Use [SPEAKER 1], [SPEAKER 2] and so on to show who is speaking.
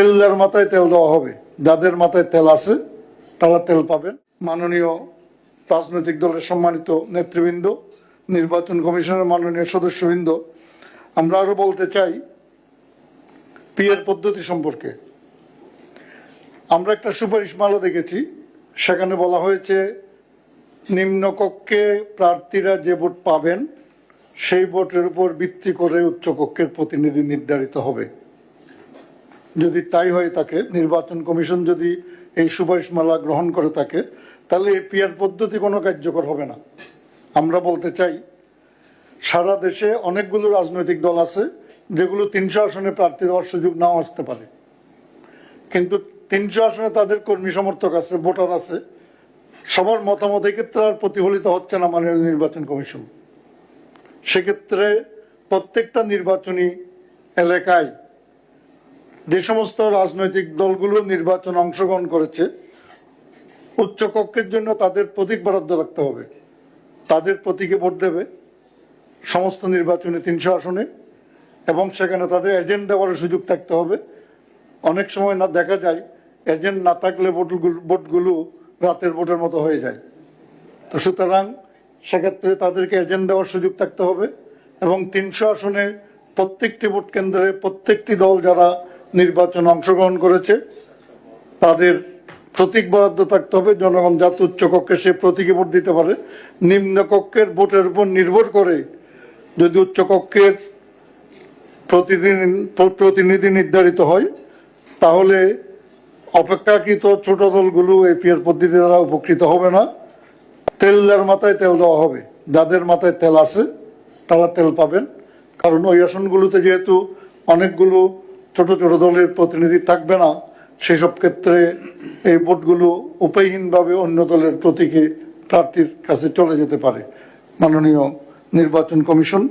[SPEAKER 1] তেলের মাথায় তেল দেওয়া হবে। যাদের মাথায় তেল আছে, তারা তেল পাবেন। মাননীয় রাজনৈতিক দলের সম্মানিত নেতৃবৃন্দ, নির্বাচন কমিশনের মাননীয় সদস্যবৃন্দ, আমরা আরও বলতে চাই পিএর পদ্ধতি সম্পর্কে। আমরা একটা সুপারিশ সুপারিশমালা দেখেছি। সেখানে বলা হয়েছে নিম্নকক্ষে প্রার্থীরা যে ভোট পাবেন, সেই ভোটের উপর ভিত্তি করে উচ্চকক্ষের প্রতিনিধি নির্ধারিত হবে। যদি তাই হয়ে থাকে নির্বাচন কমিশন যদি এই সুপারিশমালা গ্রহণ করে থাকে তাহলে এই পিয়ার পদ্ধতি কোনো কার্যকর হবে না। আমরা বলতে চাই, সারা দেশে অনেকগুলো রাজনৈতিক দল আছে, যেগুলো তিনশো আসনে প্রার্থী দেওয়ার সুযোগ নাও আসতে পারে। কিন্তু তিনশো আসনে তাদের কর্মী সমর্থক আছে, ভোটার আছে, সবার মতামত এক্ষেত্রে আর প্রতিফলিত হচ্ছে না মাননীয় নির্বাচন কমিশন। সেক্ষেত্রে প্রত্যেকটা নির্বাচনী এলাকায় যে সমস্ত রাজনৈতিক দলগুলো নির্বাচন অংশগ্রহণ করেছে, উচ্চকক্ষের জন্য তাদের প্রতীক বরাদ্দ রাখতে হবে। তাদের প্রতীকে ভোট দেবে সমস্ত নির্বাচনে তিনশো আসনে এবং সেখানে তাদের এজেন্ট দেওয়ার সুযোগ থাকতে হবে। অনেক সময় না দেখা যায় এজেন্ট না থাকলে ভোটগুলো ভোটগুলো রাতের ভোটের মতো হয়ে যায়। তো সুতরাং সেক্ষেত্রে তাদেরকে এজেন্ট দেওয়ার সুযোগ থাকতে হবে এবং তিনশো আসনে প্রত্যেকটি ভোট কেন্দ্রে প্রত্যেকটি দল যারা নির্বাচনে অংশগ্রহণ করেছে। তাদের প্রতীক বরাদ্দ থাকতে হবে। জনগণ যাতে উচ্চকক্ষে সে প্রতীকে ভোট দিতে পারে। নিম্নকক্ষের ভোটের উপর নির্ভর করে যদি উচ্চকক্ষের প্রতিদিন, প্রতিনিধি নির্ধারিত হয়, তাহলে অপেক্ষাকৃত ছোট দলগুলো এপিএর পদ্ধতি দ্বারা উপকৃত হবে না। তেলের মাথায় তেল দেওয়া হবে। যাদের মাথায় তেল আছে, তারা তেল পাবেন। কারণ ওই আসনগুলোতে যেহেতু অনেকগুলো ছোট ছোট দলের প্রতিনিধি থাকবে না। সেসব ক্ষেত্রে এই ভোটগুলো উপায়হীনভাবে অন্য দলের প্রতীকে প্রার্থীর কাছে চলে যেতে পারে। মাননীয় নির্বাচন কমিশন